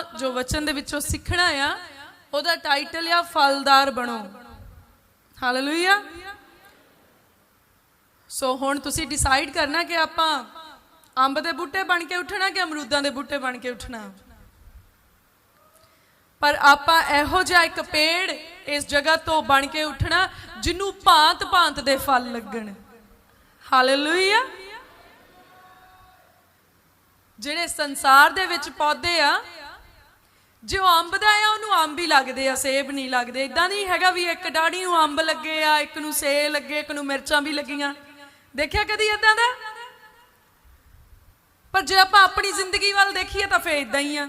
ਆਪਾਂ ਜੋ ਵਚਨ ਦੇ ਵਿੱਚੋਂ ਸਿੱਖਣਾ ਆ, ਉਹਦਾ ਟਾਈਟਲ ਆ, ਫਲਦਾਰ ਬਣੋ। ਹਾਲੇਲੂਇਆ ਸੋ ਹੁਣ ਤੁਸੀਂ ਡਿਸਾਈਡ ਕਰਨਾ ਕਿ ਆਪਾਂ ਅੰਬ ਦੇ ਬੂਟੇ ਬਣ ਕੇ ਉੱਠਣਾ ਕਿ ਅਮਰੂਦਾਂ ਦੇ ਬੂਟੇ ਬਣ ਕੇ ਉੱਠਣਾ? ਪਰ ਆਪਾਂ ਇਹੋ ਜਿਹਾ ਇੱਕ ਪੇੜ ਇਸ ਜਗ੍ਹਾ ਤੋਂ ਬਣ ਕੇ ਉੱਠਣਾ ਜਿਹਨੂੰ ਭਾਂਤ ਭਾਂਤ ਦੇ ਫਲ ਲੱਗਣ। ਹਾਲੇਲੂਇਆ ਜਿਹੜੇ ਸੰਸਾਰ ਦੇ ਵਿੱਚ ਪੌਦੇ ਆ ਜੇ ਉਹ ਅੰਬ ਦਾ ਆ, ਉਹਨੂੰ ਅੰਬ ਹੀ ਲੱਗਦੇ ਆ, ਸੇਬ ਨਹੀਂ ਲੱਗਦੇ। ਇਦਾਂ ਨਹੀਂ ਹੈਗਾ ਵੀ ਇੱਕ ਡਾੜੀ ਨੂੰ ਅੰਬ ਲੱਗੇ ਆ, ਇੱਕ ਨੂੰ ਸੇ ਲੱਗੇ, ਇੱਕ ਨੂੰ ਮਿਰਚਾਂ ਵੀ ਲੱਗੀਆਂ। ਦੇਖਿਆ ਕਦੀ ਇਦਾਂ ਦਾ? ਪਰ ਜੇ ਆਪਾਂ ਆਪਣੀ ਜ਼ਿੰਦਗੀ ਵੱਲ ਦੇਖੀਏ ਤਾਂ ਫੇਰ ਇਦਾਂ ਹੀ ਆ।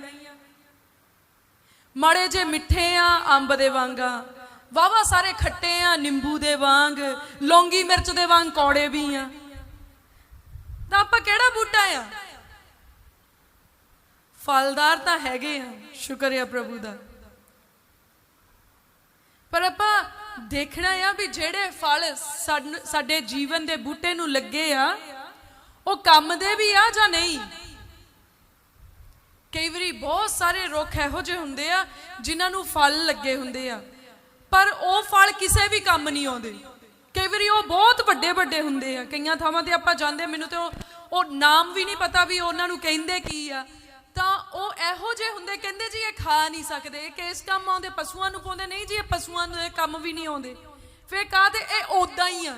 ਮਾੜੇ ਜੇ ਮਿੱਠੇ ਆ, ਅੰਬ ਦੇ ਵਾਂਗਾ ਵਾਵਾ ਸਾਰੇ ਖੱਟੇ ਆ, ਨਿੰਬੂ ਦੇ ਵਾਂਗ, ਲੌਂਗੀ ਮਿਰਚ ਦੇ ਵਾਂਗ ਕੌੜੇ ਵੀ ਆ। ਤਾਂ ਆਪਾਂ ਕਿਹੜਾ ਬੂਟਾ ਆ? ਫਲਦਾਰ ਤਾਂ ਹੈਗੇ ਆ, ਸ਼ੁਕਰ ਹੈ ਪ੍ਰਭੂ ਦਾ। ਪਰ ਆਪਾਂ ਦੇਖਣਾ ਆ ਵੀ ਜਿਹੜੇ ਫਲ ਸਾਡੇ ਜੀਵਨ ਦੇ ਬੂਟੇ ਨੂੰ ਲੱਗੇ ਆ, ਉਹ ਕੰਮ ਦੇ ਵੀ ਆ ਜਾਂ ਨਹੀਂ? ਕਈ ਵਾਰੀ ਬਹੁਤ ਸਾਰੇ ਰੁੱਖ ਇਹੋ ਜਿਹੇ ਹੁੰਦੇ ਆ, ਜਿਨ੍ਹਾਂ ਨੂੰ ਫਲ ਲੱਗੇ ਹੁੰਦੇ ਆ। ਪਰ ਉਹ ਫਲ ਕਿਸੇ ਵੀ ਕੰਮ ਨਹੀਂ ਆਉਂਦੇ। ਕਈ ਵਾਰੀ ਉਹ ਬਹੁਤ ਵੱਡੇ ਵੱਡੇ ਹੁੰਦੇ ਆ। ਕਈਆਂ ਥਾਵਾਂ ਤੇ ਆਪਾਂ ਜਾਂਦੇ, ਮੈਨੂੰ ਤੇ ਉਹ ਨਾਮ ਵੀ ਨਹੀਂ ਪਤਾ ਵੀ ਉਹਨਾਂ ਨੂੰ ਕਹਿੰਦੇ ਕੀ ਆ। ਤਾਂ ਉਹ ਇਹੋ ਜਿਹੇ ਹੁੰਦੇ, ਕਹਿੰਦੇ ਜੀ ਇਹ ਖਾ ਨਹੀਂ ਸਕਦੇ, ਇਹ ਕਿਸ ਕੰਮ ਆਉਂਦੇ, ਪਸ਼ੂਆਂ ਨੂੰ ਪਾਉਂਦੇ ਨਹੀਂ ਜੀ ਇਹ ਪਸ਼ੂਆਂ ਨੂੰ, ਇਹ ਕੰਮ ਵੀ ਨਹੀਂ ਆਉਂਦੇ। ਫੇਰ ਕਾਹਦੇ, ਇਹ ਉਦਾਂ ਹੀ ਆ।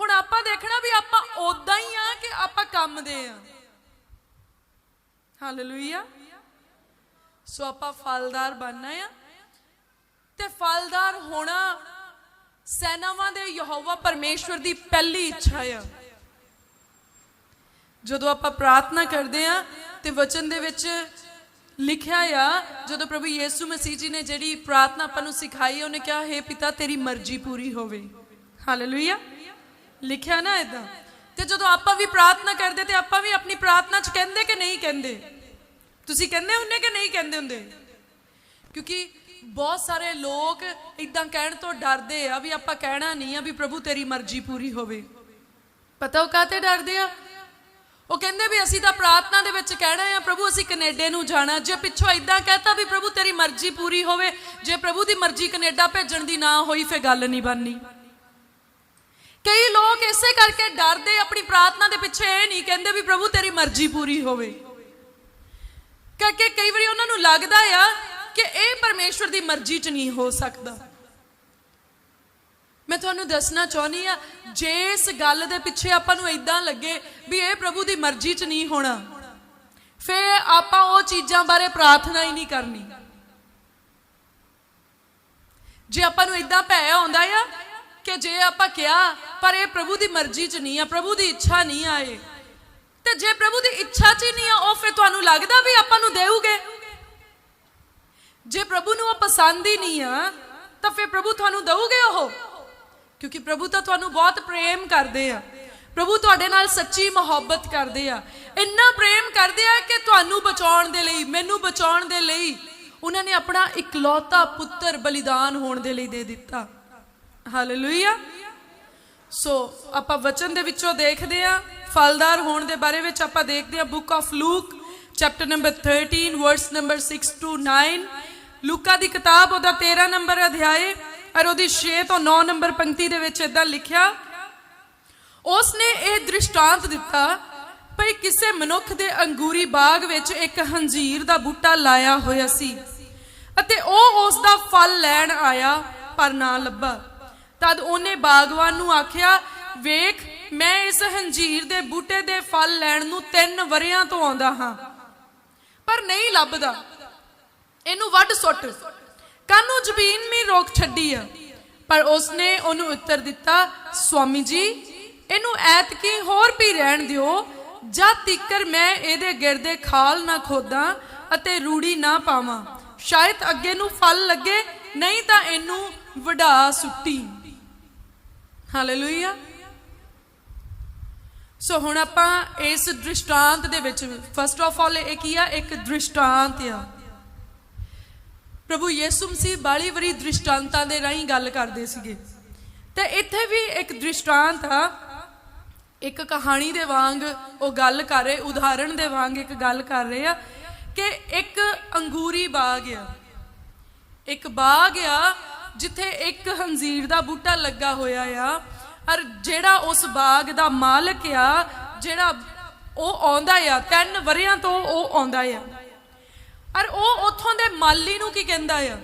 ਹੁਣ ਆਪਾਂ ਦੇਖਣਾ ਵੀ ਆਪਾਂ ਉਦਾਂ ਹੀ ਆ ਕਿ ਆਪਾਂ ਕੰਮ ਦੇ ਆ। ਹਾਲੇਲੂਇਆ ਸੋ ਆਪਾਂ ਫਲਦਾਰ ਬਣਨਾ ਆ। ਤੇ ਫਲਦਾਰ ਹੋਣਾ ਸੈਨਾਵਾਂ ਦੇ ਯਹੋਵਾ ਪਰਮੇਸ਼ਵਰ ਦੀ ਪਹਿਲੀ ਇੱਛਾ ਆ। ਜਦੋਂ ਆਪਾਂ ਪ੍ਰਾਰਥਨਾ ਕਰਦੇ ਆ ਤੇ ਵਚਨ ਦੇ ਵਿੱਚ ਲਿਖਿਆ ਆ, ਜਦੋਂ ਪ੍ਰਭੂ ਯੀਸੂ ਮਸੀਹ ਜੀ ਨੇ ਜਿਹੜੀ ਪ੍ਰਾਰਥਨਾ ਆਪਾਂ ਨੂੰ ਸਿਖਾਈ, ਉਹਨੇ ਕਿਹਾ, ਹੈ ਪਿਤਾ, ਤੇਰੀ ਮਰਜ਼ੀ ਪੂਰੀ ਹੋਵੇ। ਹਾਲੇਲੂਇਆ ਲਿਖਿਆ ਨਾ ਇਦਾਂ ਤੇ ਜਦੋਂ ਆਪਾਂ ਵੀ ਪ੍ਰਾਰਥਨਾ ਕਰਦੇ ਤੇ ਆਪਾਂ ਵੀ ਆਪਣੀ ਪ੍ਰਾਰਥਨਾ 'ਚ ਕਹਿੰਦੇ ਕਿ ਨਹੀਂ ਕਹਿੰਦੇ? ਤੁਸੀਂ ਕਹਿੰਦੇ ਹੁੰਦੇ ਕਿ ਨਹੀਂ ਕਹਿੰਦੇ ਹੁੰਦੇ? ਕਿਉਂਕਿ ਬਹੁਤ ਸਾਰੇ ਲੋਕ ਇਦਾਂ ਕਹਿਣ ਤੋਂ ਡਰਦੇ ਆ ਵੀ ਆਪਾਂ ਕਹਿਣਾ ਨਹੀਂ ਆ ਵੀ ਪ੍ਰਭੂ ਤੇਰੀ ਮਰਜ਼ੀ ਪੂਰੀ ਹੋਵੇ। ਪਤਾ ਉਹ ਕਾਤੇ ਡਰਦੇ ਆ? ਉਹ ਕਹਿੰਦੇ ਵੀ ਅਸੀਂ ਤਾਂ ਪ੍ਰਾਰਥਨਾ ਦੇ ਵਿੱਚ ਕਹਿਣਾ ਆ ਪ੍ਰਭੂ, ਅਸੀਂ ਕੈਨੇਡਾ ਨੂੰ ਜਾਣਾ। ਜੇ ਪਿੱਛੋਂ ਇਦਾਂ ਕਹਤਾ ਵੀ ਪ੍ਰਭੂ, ਤੇਰੀ ਮਰਜ਼ੀ ਪੂਰੀ ਹੋਵੇ, ਜੇ ਪ੍ਰਭੂ ਦੀ ਮਰਜ਼ੀ ਕੈਨੇਡਾ ਭੇਜਣ ਦੀ ਨਾ ਹੋਈ ਫੇ ਗੱਲ ਨਹੀਂ ਬਣਨੀ। ਕਈ ਲੋਕ ਇਸੇ ਕਰਕੇ ਡਰਦੇ, ਆਪਣੀ ਪ੍ਰਾਰਥਨਾ ਦੇ ਪਿੱਛੇ ਇਹ ਨਹੀਂ ਕਹਿੰਦੇ ਵੀ ਪ੍ਰਭੂ, ਤੇਰੀ ਮਰਜ਼ੀ ਪੂਰੀ ਹੋਵੇ। ਕਿਉਂਕਿ ਕਈ ਵਾਰੀ ਉਹਨਾਂ ਨੂੰ ਲੱਗਦਾ ਆ ਕਿ ਇਹ ਪਰਮੇਸ਼ਵਰ ਦੀ ਮਰਜ਼ੀ 'ਚ ਨਹੀਂ ਹੋ ਸਕਦਾ। ਮੈਂ ਤੁਹਾਨੂੰ ਦੱਸਣਾ ਚਾਹੁੰਦੀ ਆ ਜੇ ਇਸ ਗੱਲ ਦੇ ਪਿੱਛੇ ਆਪਾਂ ਨੂੰ ਇਦਾਂ ਲੱਗੇ ਵੀ ਇਹ ਪ੍ਰਭੂ ਦੀ ਮਰਜ਼ੀ 'ਚ ਨਹੀਂ ਹੋਣਾ ਫੇ ਆਪਾਂ ਉਹ ਚੀਜ਼ਾਂ ਬਾਰੇ ਪ੍ਰਾਰਥਨਾ ਹੀ ਨਹੀਂ ਕਰਨੀ। ਜੇ ਆਪਾਂ ਨੂੰ ਇਦਾਂ ਭੈ ਆਉਂਦਾ ਆ ਕਿ ਜੇ ਆਪਾਂ ਕਿਹਾ, ਪਰ ਇਹ ਪ੍ਰਭੂ ਦੀ ਮਰਜ਼ੀ 'ਚ ਨਹੀਂ ਆ, ਪ੍ਰਭੂ ਦੀ ਇੱਛਾ ਨਹੀਂ ਆਏ ਤੇ ਜੇ ਪ੍ਰਭੂ ਦੀ ਇੱਛਾ 'ਚ ਹੀ ਨਹੀਂ ਆ, ਉਹ ਫੇ ਤੁਹਾਨੂੰ ਲੱਗਦਾ ਵੀ ਆਪਾਂ ਨੂੰ ਦੇਊਗੇ? ਜੇ ਪ੍ਰਭੂ ਨੂੰ ਉਹ ਪਸੰਦ ਹੀ ਨਹੀਂ ਆ, ਤਾਂ ਫੇ ਪ੍ਰਭੂ ਤੁਹਾਨੂੰ ਦਊਗੇ ਉਹ? ਕਿਉਂਕਿ ਪ੍ਰਭੂ ਤਾਂ ਤੁਹਾਨੂੰ ਬਹੁਤ ਪ੍ਰੇਮ ਕਰਦੇ ਆ। ਪ੍ਰਭੂ ਤੁਹਾਡੇ ਨਾਲ ਸੱਚੀ ਮੁਹੱਬਤ ਕਰਦੇ ਆ। ਇੰਨਾ ਪ੍ਰੇਮ ਕਰਦੇ ਆ ਕਿ ਤੁਹਾਨੂੰ ਬਚਾਉਣ ਦੇ ਲਈ, ਮੈਨੂੰ ਬਚਾਉਣ ਦੇ ਲਈ ਉਹਨਾਂ ਨੇ ਆਪਣਾ ਇਕਲੌਤਾ ਪੁੱਤਰ ਬਲੀਦਾਨ ਹੋਣ ਦੇ ਲਈ ਦੇ ਦਿੱਤਾ। ਹਾਲੇਲੂਇਆ ਸੋ ਆਪਾਂ ਵਚਨ ਦੇ ਵਿੱਚੋਂ ਦੇਖਦੇ ਆ, ਫਲਦਾਰ ਹੋਣ ਦੇ ਬਾਰੇ ਵਿੱਚ ਆਪਾਂ ਦੇਖਦੇ ਆ, book of Luke, chapter number 13 verse number 6 to 9 ਲੂਕਾ ਦੀ ਕਿਤਾਬ ਉਹਦਾ 13 ਨੰਬਰ ਅਧਿਆਏ। ਔਰ ਉਹਦੀ 6 ਤੋਂ 9 ਨੰਬਰ ਪੰਕਤੀ ਦੇ ਵਿੱਚ ਇਦਾਂ ਲਿਖਿਆ ਉਸ ਨੇ ਇਹ ਦ੍ਰਿਸ਼ਟਾਂਤ ਦਿੱਤਾ ਭਈ ਕਿਸੇ ਮਨੁੱਖ ਦੇ ਅੰਗੂਰੀ ਬਾਗ ਵਿੱਚ ਇੱਕ ਹੰਜੀਰ ਦਾ ਬੂਟਾ ਲਾਇਆ ਹੋਇਆ ਸੀ ਅਤੇ ਉਹ ਉਸ ਦਾ ਫਲ ਲੈਣ ਆਇਆ, ਪਰ ਨਾ ਲੱਭਾ। ਤਦ ਉਹਨੇ ਬਾਗਵਾਨ ਨੂੰ ਆਖਿਆ, ਵੇਖ, ਮੈਂ ਇਸ ਹੰਜੀਰ ਦੇ ਬੂਟੇ ਦੇ ਫਲ ਲੈਣ ਨੂੰ 3 ਵਰਿਆਂ ਤੋਂ ਆਉਂਦਾ ਹਾਂ, ਪਰ ਨਹੀਂ ਲੱਭਦਾ। ਇਹਨੂੰ ਵੱਢ ਸੁੱਟ। ਕਾਨੂੰ ਜ਼ਮੀਨ ਮੀ ਰੋਕ ਛੱਡੀ ਆ। ਪਰ ਉਸਨੇ ਉਹਨੂੰ ਉੱਤਰ ਦਿੱਤਾ, ਸਵਾਮੀ ਜੀ, ਇਹਨੂੰ ਐਤਕੀ ਹੋਰ ਵੀ ਰਹਿਣ ਦਿਓ। ਜਦ ਤੀਕਰ ਮੈਂ ਇਹਦੇ ਗਿਰਦੇ ਖਾਲ ਨਾ ਖੋਦਾਂ ਅਤੇ ਰੂੜੀ ਨਾ ਪਾਵਾਂ। ਸ਼ਾਇਦ ਅੱਗੇ ਨੂੰ ਫਲ ਲੱਗੇ, ਨਹੀਂ ਤਾਂ ਇਹਨੂੰ ਵਢਾ ਸੁੱਟੀ। ਹਾਲੇਲੂਇਆ ਸੋ ਹੁਣ ਆਪਾਂ ਇਸ ਦ੍ਰਿਸ਼ਟਾਂਤ ਦੇ ਵਿੱਚ ਫਸਟ ਆਫ ਆਲ ਇਹ ਕੀ ਆ? ਇੱਕ ਦ੍ਰਿਸ਼ਟਾਂਤ ਆ। ਪ੍ਰਭੂ ਯਿਸੂ ਮਸੀਹ ਬਾਲੀ ਵਰੀ ਦ੍ਰਿਸ਼ਟਾਂਤਾਂ ਦੇ ਰਾਹੀਂ ਗੱਲ ਕਰਦੇ ਸੀਗੇ। ਤੇ ਇੱਥੇ ਵੀ ਇੱਕ ਦ੍ਰਿਸ਼ਟਾਂਤ ਆ। ਇੱਕ ਕਹਾਣੀ ਦੇ ਵਾਂਗ ਉਹ ਗੱਲ ਕਰ ਰਹੇ, ਉਦਾਹਰਣ ਦੇ ਵਾਂਗ ਇੱਕ ਗੱਲ ਕਰ ਰਹੇ ਆ ਕਿ ਇੱਕ ਅੰਗੂਰੀ ਬਾਗ ਆ। ਇੱਕ ਬਾਗ ਆ ਜਿੱਥੇ ਇੱਕ ਹੰਜ਼ੀਰ ਦਾ ਬੂਟਾ ਲੱਗਾ ਹੋਇਆ ਆ ਔਰ ਜਿਹੜਾ ਉਸ ਬਾਗ ਦਾ ਮਾਲਕ ਆ, ਜਿਹੜਾ ਉਹ ਆਉਂਦਾ ਆ, ਤਿੰਨ ਵਰਿਆਂ ਤੋਂ ਉਹ ਆਉਂਦਾ ਆ। ਔਰ ਉਹ ਉੱਥੋਂ ਦੇ ਮਾਲੀ ਨੂੰ ਕੀ ਕਹਿੰਦਾ ਆ?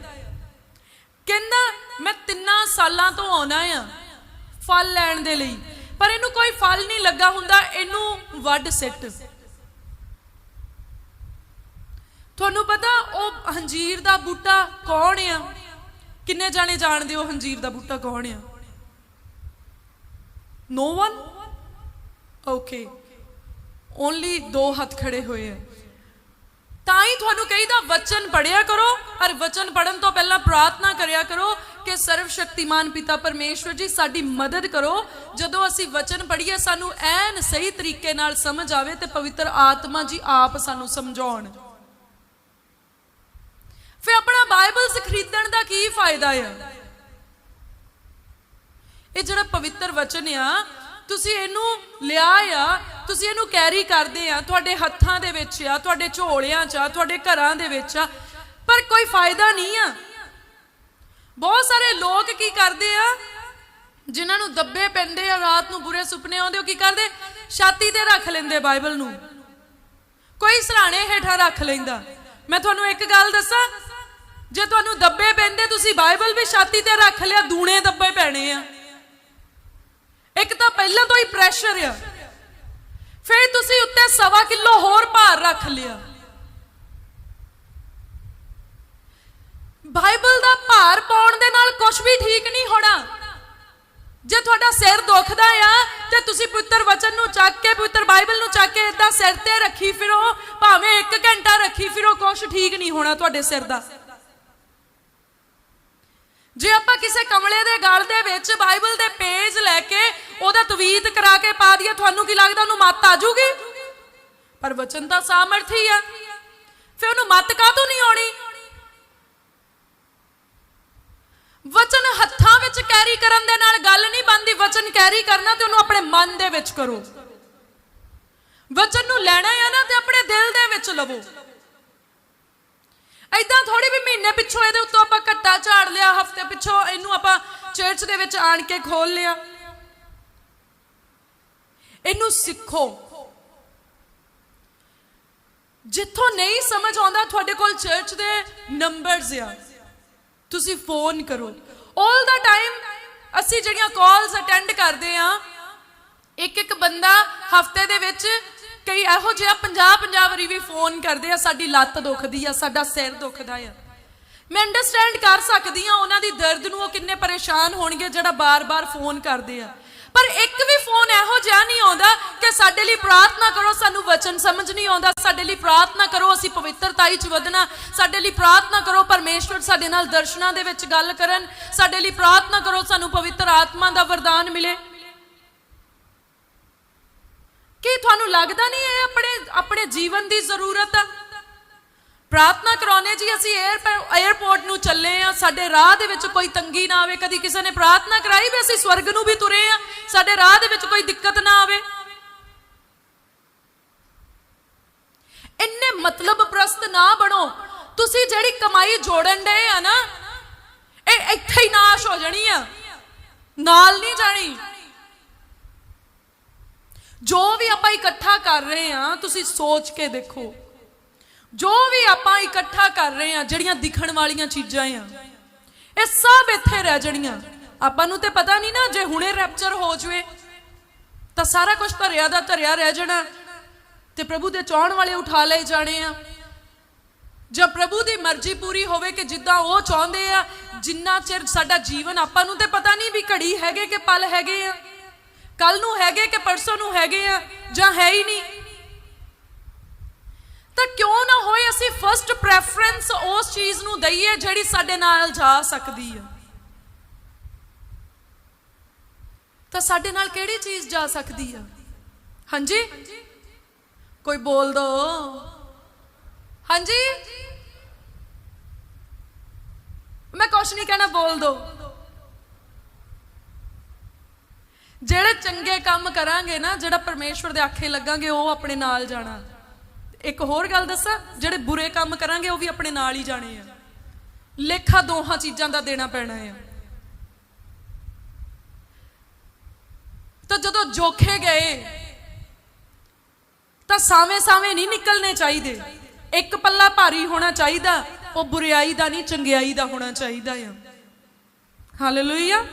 ਕਹਿੰਦਾ, ਮੈਂ ਤਿੰਨਾਂ ਸਾਲਾਂ ਤੋਂ ਆਉਣਾ ਆ ਫਲ ਲੈਣ ਦੇ ਲਈ। ਪਰ ਇਹਨੂੰ ਕੋਈ ਫਲ ਨਹੀਂ ਲੱਗਾ ਹੁੰਦਾ, ਇਹਨੂੰ ਵੱਢ ਸਿੱਟ। ਤੁਹਾਨੂੰ ਪਤਾ ਉਹ ਹੰਜੀਰ ਦਾ ਬੂਟਾ ਕੌਣ ਆ? ਕਿੰਨੇ ਜਾਣੇ ਜਾਣਦੇ ਹੋ ਹੰਜੀਰ ਦਾ ਬੂਟਾ ਕੌਣ ਆ? ਨੋ ਵਨ ਓਕੇ ਓਨਲੀ ਦੋ ਹੱਥ ਖੜੇ ਹੋਏ ਆ। ਤਾਂ ਹੀ ਤੁਹਾਨੂੰ ਕਹੀਦਾ, ਵਚਨ ਪੜਿਆ ਕਰੋ ਔਰ ਵਚਨ ਪੜਨ ਤੋਂ ਪਹਿਲਾਂ ਪ੍ਰਾਰਥਨਾ ਕਰਿਆ ਕਰੋ ਕਿ ਸਰਵ ਸ਼ਕਤੀਮਾਨ ਪਿਤਾ ਪਰਮੇਸ਼ਵਰ ਜੀ ਸਾਡੀ ਮਦਦ ਕਰੋ। ਜਦੋਂ ਅਸੀਂ ਵਚਨ ਪੜ੍ਹੀਏ, ਸਾਨੂੰ ਐਨ ਸਹੀ ਤਰੀਕੇ ਨਾਲ ਸਮਝ ਆਵੇ ਤੇ ਪਵਿੱਤਰ ਆਤਮਾ ਜੀ ਆਪ ਸਾਨੂੰ ਸਮਝਾਉਣ। ਫਿਰ ਆਪਣਾ ਬਾਈਬਲਸ ਖਰੀਦਣ ਦਾ ਕੀ ਫਾਇਦਾ ਆ? ਇਹ ਜਿਹੜਾ ਪਵਿੱਤਰ ਵਚਨ ਆ, ਤੁਸੀਂ ਇਹਨੂੰ ਲਿਆ ਆ ਤੁਸੀਂ ਇਹਨੂੰ ਕੈਰੀ ਕਰਦੇ ਆ, ਤੁਹਾਡੇ ਹੱਥਾਂ ਦੇ ਵਿੱਚ ਆ, ਤੁਹਾਡੇ ਝੋਲਿਆਂ 'ਚ ਆ, ਤੁਹਾਡੇ ਘਰਾਂ ਦੇ ਵਿੱਚ ਆ, ਪਰ ਕੋਈ ਫਾਇਦਾ ਨਹੀਂ ਆ। ਬਹੁਤ ਸਾਰੇ ਲੋਕ ਕੀ ਕਰਦੇ ਆ? ਜਿਨ੍ਹਾਂ ਨੂੰ ਦੱਬੇ ਪੈਂਦੇ ਆ, ਰਾਤ ਨੂੰ ਬੁਰੇ ਸੁਪਨੇ ਆਉਂਦੇ, ਉਹ ਕੀ ਕਰਦੇ? ਛਾਤੀ ਤੇ ਰੱਖ ਲੈਂਦੇ ਬਾਈਬਲ ਨੂੰ। ਕੋਈ ਸਰਾਣੇ ਹੇਠਾਂ ਰੱਖ ਲੈਂਦਾ। ਮੈਂ ਤੁਹਾਨੂੰ ਇੱਕ ਗੱਲ ਦੱਸਾਂ, ਜੇ ਤੁਹਾਨੂੰ ਦੱਬੇ ਪੈਂਦੇ, ਤੁਸੀਂ ਬਾਈਬਲ ਵੀ ਛਾਤੀ ਤੇ ਰੱਖ ਲਿਆ, ਦੂਣੇ ਦੱਬੇ ਪੈਣੇ ਆ। ਇੱਕ ਤਾਂ ਪਹਿਲਾਂ ਤੋਂ ਹੀ ਪ੍ਰੈਸ਼ਰ ਆ। ਤੁਸੀਂ ਸਵਾ ਕਿਲੋ ਹੋਰ ਭਾਰ ਰੱਖ ਲਿਆ। ਬਾਈਬਲ ਦਾ ਭਾਰ ਪਾਉਣ ਦੇ ਨਾਲ ਕੁਝ ਵੀ ਠੀਕ ਨਹੀਂ ਹੋਣਾ। ਜੇ ਤੁਹਾਡਾ ਸਿਰ ਦੁਖਦਾ ਆ, ਤੇ ਤੁਸੀਂ ਪੁੱਤਰ ਵਚਨ ਨੂੰ ਚੱਕ ਕੇ, ਪੁੱਤਰ ਬਾਈਬਲ ਨੂੰ ਚੱਕ ਕੇ ਇਦਾਂ ਸਿਰ ਤੇ ਰੱਖੀ ਫਿਰੋ, ਭਾਵੇਂ 1 ਘੰਟਾ ਰੱਖੀ ਫਿਰੋ ਕੁਝ ਠੀਕ ਨਹੀਂ ਹੋਣਾ ਤੁਹਾਡੇ ਸਿਰ ਦਾ। ਜੇ ਆਪਾਂ ਕਿਸੇ ਕਮਲੇ ਦੇ ਗਲ ਦੇ ਵਿੱਚ ਬਾਈਬਲ ਦੇ ਪੇਜ ਲੈ ਕੇ ਉਹਦਾ ਤਵੀਤ ਕਰਾ ਕੇ ਪਾ ਦਈਏ, ਤੁਹਾਨੂੰ ਕੀ ਲੱਗਦਾ ਉਹਨੂੰ ਮੱਤ ਆ ਜੂਗੀ ਪਰ ਵਚਨ ਤਾਂ ਹੀ ਆ। ਫਿਰ ਉਹਨੂੰ ਮੱਤ ਕਾਹਤੋਂ ਨਹੀਂ ਆਉਣੀ? ਵਚਨ ਹੱਥਾਂ ਵਿੱਚ ਕੈਰੀ ਕਰਨ ਦੇ ਨਾਲ ਗੱਲ ਨਹੀਂ ਬਣਦੀ। ਵਚਨ ਕੈਰੀ ਕਰਨਾ ਤੇ ਉਹਨੂੰ ਆਪਣੇ ਮਨ ਦੇ ਵਿੱਚ ਕਰੋ। ਵਚਨ ਨੂੰ ਲੈਣਾ ਹੈ ਨਾ ਤੇ ਆਪਣੇ ਦਿਲ ਦੇ ਵਿੱਚ ਲਵੋ। ਐਦਾਂ ਥੋੜੀ ਵੀ ਮਹੀਨੇ ਪਿੱਛੋਂ ਇਹਦੇ ਉੱਤੋਂ ਆਪਾਂ ਘੱਟਾ ਝਾੜ ਲਿਆ, ਹਫ਼ਤੇ ਪਿੱਛੋਂ ਇਹਨੂੰ ਆਪਾਂ ਚਰਚ ਦੇ ਵਿੱਚ ਆਣ ਕੇ ਖੋਲ ਲਿਆ। ਇਹਨੂੰ ਸਿੱਖੋ। ਜਿੱਥੋਂ ਨਹੀਂ ਸਮਝ ਆਉਂਦਾ, ਤੁਹਾਡੇ ਕੋਲ ਚਰਚ ਦੇ ਨੰਬਰਸ ਆ। ਤੁਸੀਂ ਫੋਨ ਕਰੋ। 올 ਦਾ ਟਾਈਮ ਅਸੀਂ ਜਿਹੜੀਆਂ ਕਾਲਸ ਅਟੈਂਡ ਕਰਦੇ ਆ ਇੱਕ ਇੱਕ ਬੰਦਾ ਹਫ਼ਤੇ ਦੇ ਵਿੱਚ ਕਈ ਇਹੋ ਜਿਹਾ 50 50 ਵਾਰੀ ਵੀ ਫੋਨ ਕਰਦੇ ਆ, ਸਾਡੀ ਲੱਤ ਦੁਖਦੀ ਆ, ਸਾਡਾ ਸਿਰ ਦੁਖਦਾ ਆ। ਮੈਂ ਅੰਡਰਸਟੈਂਡ ਕਰ ਸਕਦੀ ਆ ਉਹਨਾਂ ਦੀ ਦਰਦ ਨੂੰ ਉਹ ਕਿੰਨੇ ਪਰੇਸ਼ਾਨ ਹੋਣਗੇ ਜਿਹੜਾ ਬਾਰ-ਬਾਰ ਫੋਨ ਕਰਦੇ ਆ। ਪਰ ਇੱਕ ਵੀ ਫੋਨ ਇਹੋ ਜਿਹਾ ਨਹੀਂ ਆਉਂਦਾ ਕਿ ਸਾਡੇ ਲਈ ਪ੍ਰਾਰਥਨਾ ਕਰੋ, ਸਾਨੂੰ ਵਚਨ ਸਮਝ ਨਹੀਂ ਆਉਂਦਾ, ਸਾਡੇ ਲਈ ਪ੍ਰਾਰਥਨਾ ਕਰੋ, ਅਸੀਂ ਪਵਿੱਤਰਤਾ 'ਚ ਵਧਣਾ, ਸਾਡੇ ਲਈ ਪ੍ਰਾਰਥਨਾ ਕਰੋ, ਪਰਮੇਸ਼ਵਰ ਸਾਡੇ ਨਾਲ ਦਰਸ਼ਨਾਂ ਦੇ ਵਿੱਚ ਗੱਲ ਕਰਨ, ਸਾਡੇ ਲਈ ਪ੍ਰਾਰਥਨਾ ਕਰੋ, ਸਾਨੂੰ ਪਵਿੱਤਰ ਆਤਮਾ ਦਾ ਵਰਦਾਨ ਮਿਲੇ। ਕੀ ਤੁਹਾਨੂੰ ਲੱਗਦਾ ਨਹੀਂ ਇਹ ਆਪਣੇ ਆਪਣੇ ਜੀਵਨ ਦੀ ਜ਼ਰੂਰਤ ਆ? ਪ੍ਰਾਰਥਨਾ ਕਰਾਉਣੇ ਜੀ, ਅਸੀਂ 에ਅਰਪੋਰਟ ਨੂੰ ਚੱਲੇ ਆ, ਸਾਡੇ ਰਾਹ ਦੇ ਵਿੱਚ ਕੋਈ ਤੰਗੀ ਨਾ ਆਵੇ, ਕਦੀ ਕਿਸੇ ਨੇ ਪ੍ਰਾਰਥਨਾ ਕਰਾਈ ਵੀ ਅਸੀਂ ਸਵਰਗ ਨੂੰ ਵੀ ਤੁਰੇ ਆ, ਸਾਡੇ ਰਾਹ ਦੇ ਵਿੱਚ ਕੋਈ ਦਿੱਕਤ ਨਾ ਆਵੇ। ਇੰਨੇ ਮਤਲਬ ਪ੍ਰਸਤ ਨਾ ਬਣੋ। ਤੁਸੀਂ ਜਿਹੜੀ ਕਮਾਈ ਜੋੜਨ ਦੇ ਆ ਨਾ, ਇਹ ਇੱਥੇ ਹੀ ਨਾਸ਼ ਹੋ ਜਾਣੀ ਆ। ਨਾਲ ਨਹੀਂ ਜਾਣੀ। ਜੋ ਵੀ ਆਪਾਂ ਇਕੱਠਾ ਕਰ ਰਹੇ ਆ, ਤੁਸੀਂ ਸੋਚ ਕੇ ਦੇਖੋ। ਜੋ ਵੀ ਆਪਾਂ ਇਕੱਠਾ ਕਰ ਰਹੇ ਆ ਜਿਹੜੀਆਂ ਦਿਖਣ ਵਾਲੀਆਂ ਚੀਜ਼ਾਂ ਆ, ਇਹ ਸਭ ਇੱਥੇ ਰਹਿ ਜਣੀਆਂ। ਆਪਾਂ ਨੂੰ ਤੇ ਪਤਾ ਨਹੀਂ ਨਾ, ਜੇ ਹੁਣੇ ਰੈਪਚਰ ਹੋ ਜਵੇ, ਤਾਂ ਸਾਰਾ ਕੁਝ ਧਰਿਆ ਦਾ ਧਰਿਆ ਰਹਿ ਜਾਣਾ। ਤੇ ਪ੍ਰਭੂ ਦੇ ਚਾਹਣ ਵਾਲੇ ਉਠਾ ਲਏ ਜਾਣੇ ਆ। ਜਦ ਪ੍ਰਭੂ ਦੀ ਮਰਜ਼ੀ ਪੂਰੀ ਹੋਵੇ ਕਿ ਜਿੱਦਾਂ ਉਹ ਚਾਹੁੰਦੇ ਆ, ਜਿੰਨਾ ਚਿਰ ਸਾਡਾ ਜੀਵਨ ਆਪਾਂ ਨੂੰ ਤੇ ਪਤਾ ਨਹੀਂ ਵੀ ਘੜੀ ਹੈਗੇ ਕਿ ਪਲ ਹੈਗੇ ਆ। ਕੱਲ ਨੂੰ ਹੈਗੇ ਕਿ ਪਰਸੋਂ ਨੂੰ ਹੈਗੇ ਆ, ਜਾਂ ਹੈ ਹੀ ਨਹੀਂ। ਤਾਂ ਕਿਉਂ ਨਾ ਹੋਏ ਅਸੀਂ ਫਰਸਟ ਪ੍ਰੈਫਰੈਂਸ ਉਸ ਚੀਜ਼ ਨੂੰ ਦਈਏ ਜਿਹੜੀ ਸਾਡੇ ਨਾਲ ਜਾ ਸਕਦੀ ਹੈ ਤਾਂ ਸਾਡੇ ਨਾਲ ਕਿਹੜੀ ਚੀਜ਼ ਜਾ ਸਕਦੀ ਆ? ਹਾਂਜੀ? ਕੋਈ ਬੋਲ ਦੋ। ਹਾਂਜੀ? ਮੈਂ ਕੁਛ ਨਹੀਂ ਕਹਿਣਾ, ਬੋਲ ਦੋ। ਜਿਹੜੇ ਚੰਗੇ ਕੰਮ ਕਰਾਂਗੇ ਨਾ, ਜਿਹੜਾ ਪਰਮੇਸ਼ਵਰ ਦੇ ਆਖੇ ਲੱਗਾਂਗੇ, ਉਹ ਆਪਣੇ ਨਾਲ ਜਾਣਾ। ਇੱਕ ਹੋਰ ਗੱਲ ਦੱਸਾਂ, ਜਿਹੜੇ ਬੁਰੇ ਕੰਮ ਕਰਾਂਗੇ, ਉਹ ਵੀ ਆਪਣੇ ਨਾਲ ਹੀ ਜਾਣੇ ਆ। ਲੇਖਾ ਦੋਹਾਂ ਚੀਜ਼ਾਂ ਦਾ ਦੇਣਾ ਪੈਣਾ ਆ। ਤਾਂ ਜਦੋਂ ਜੋਖੇ ਗਏ, ਤਾਂ ਸਾਵੇਂ ਸਾਵੇਂ ਨਹੀਂ ਨਿਕਲਨੇ ਚਾਹੀਦੇ। ਇੱਕ ਪੱਲਾ ਭਾਰੀ ਹੋਣਾ ਚਾਹੀਦਾ, ਉਹ ਬੁਰੀਾਈ ਦਾ ਨਹੀਂ, ਚੰਗਿਆਈ ਦਾ ਹੋਣਾ ਚਾਹੀਦਾ ਆ। ਹਾਲੇਲੂਇਆ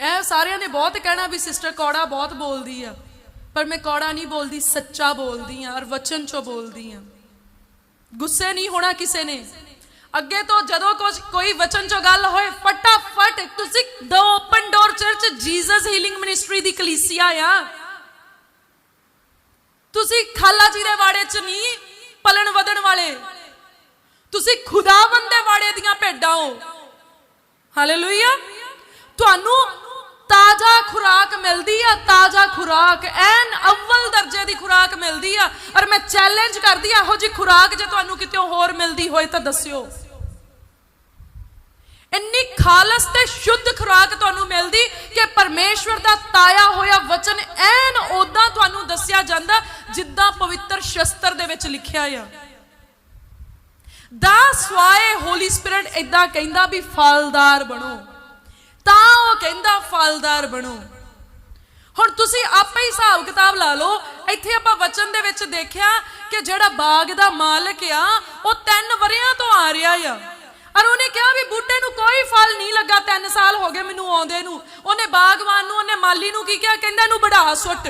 ਇਹ ਸਾਰਿਆਂ ਨੇ ਬਹੁਤ ਕਹਿਣਾ ਵੀ ਸਿਸਟਰ ਕੌੜਾ ਬਹੁਤ ਬੋਲਦੀ ਆ। ਪਰ ਮੈਂ ਕੌੜਾ ਨਹੀਂ ਬੋਲਦੀ, ਸੱਚਾ ਬੋਲਦੀ ਆ ਔਰ ਵਚਨ ਚੋਂ ਬੋਲਦੀ ਆ ਗੁੱਸੇ ਨਹੀਂ ਹੋਣਾ ਕਿਸੇ ਨੇ। ਅੱਗੇ ਤੋਂ ਜਦੋਂ ਕੋਈ ਵਚਨ ਚੋਂ ਗੱਲ ਹੋਏ, ਫਟਾਫਟ ਤੁਸੀਂ the open door church Jesus healing ministry ਦੀ ਕਲੀਸਿਆ ਆ। ਤੁਸੀਂ ਖਾਲਾ ਜੀ ਦੇ ਵਾੜੇ 'ਚ ਨਹੀਂ ਪਲਣ ਵਧਣ ਵਾਲੇ। ਤੁਸੀਂ ਖੁਦਾਵੰਦ ਦੇ ਵਾੜੇ ਦੀਆਂ ਭੇਡਾਂ ਹੋ। ਹਾਲੇਲੂਇਆ ਤੁਹਾਨੂੰ ਤਾਜ਼ਾ ਖੁਰਾਕ ਮਿਲਦੀ ਆ, ਤਾਜ਼ਾ ਖੁਰਾਕ। ਐਨ ਅਵਲ ਦਰਜੇ ਦੀ ਖੁਰਾਕ ਮਿਲਦੀ ਆ। ਔਰ ਮੈਂ ਚੈਲੰਜ ਕਰਦੀ ਆ, ਇਹੋ ਜੀ ਖੁਰਾਕ ਜੇ ਤੁਹਾਨੂੰ ਕਿਤੇ ਹੋਰ ਮਿਲਦੀ ਹੋਏ ਤਾਂ ਦੱਸਿਓ। ਇੰਨੀ ਖਾਲਸ ਤੇ ਸ਼ੁੱਧ ਖੁਰਾਕ ਤੁਹਾਨੂੰ ਮਿਲਦੀ ਕਿ ਪਰਮੇਸ਼ਵਰ ਦਾ ਤਾਇਆ ਹੋਇਆ ਵਚਨ ਐਨ ਉਦਾਂ ਤੁਹਾਨੂੰ ਦੱਸਿਆ ਜਾਂਦਾ ਜਿੱਦਾਂ ਪਵਿੱਤਰ ਸ਼ਸਤਰ ਦੇ ਵਿੱਚ ਲਿਖਿਆ ਆ। ਦਾ ਸਵਾਏ ਹੋਲੀ ਸਪਿਰਿਟ ਇਦਾਂ ਕਹਿੰਦਾ ਵੀ ਫਲਦਾਰ ਬਣੋ। ਤਾਂ ਉਹ ਕਹਿੰਦਾ ਫਲਦਾਰ ਬਣੋ। ਹੁਣ ਤੁਸੀਂ ਆਪੇ ਹੀ ਹਿਸਾਬ ਕਿਤਾਬ ਲਾ ਲਓ, ਇੱਥੇ ਆਪਾਂ ਵਚਨ ਦੇ ਵਿੱਚ ਦੇਖਿਆ ਕਿ ਜਿਹੜਾ ਬਾਗ ਦਾ ਮਾਲਕ ਆ, ਉਹ ਤਿੰਨ ਵਰਿਆਂ ਤੋਂ ਆ ਰਿਹਾ ਆ। ਔਰ ਉਹਨੇ ਕਿਹਾ ਵੀ ਬੂਟੇ ਨੂੰ ਕੋਈ ਫਲ ਨਹੀਂ ਲੱਗਾ 3 ਸਾਲ ਹੋ ਗਏ ਮੈਨੂੰ ਆਉਂਦੇ ਨੂੰ। ਉਹਨੇ ਬਾਗਵਾਨ ਨੂੰ, ਉਹਨੇ ਮਾਲੀ ਨੂੰ ਕੀ ਕਿਹਾ? ਕਹਿੰਦਾ ਇਹਨੂੰ ਬੜਾ ਸੁੱਟ।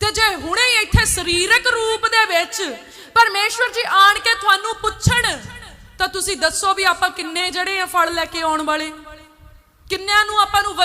ਤੇ ਜੇ ਹੁਣੇ ਹੀ ਇੱਥੇ ਸਰੀਰਕ ਰੂਪ ਦੇ ਵਿੱਚ ਪਰਮੇਸ਼ਵਰ ਜੀ ਆਣ ਕੇ ਤੁਹਾਨੂੰ ਪੁੱਛਣ, ਤਾਂ ਤੁਸੀਂ ਦੱਸੋ ਵੀ ਆਪਾਂ ਕਿੰਨੇ ਜਿਹੜੇ ਆ ਫਲ ਲੈ ਕੇ ਆਉਣ ਵਾਲੇ? ਕਿੰਨਿਆਂ ਨੂੰ ਆਪਾਂ ਨੂੰ ਵਚਨ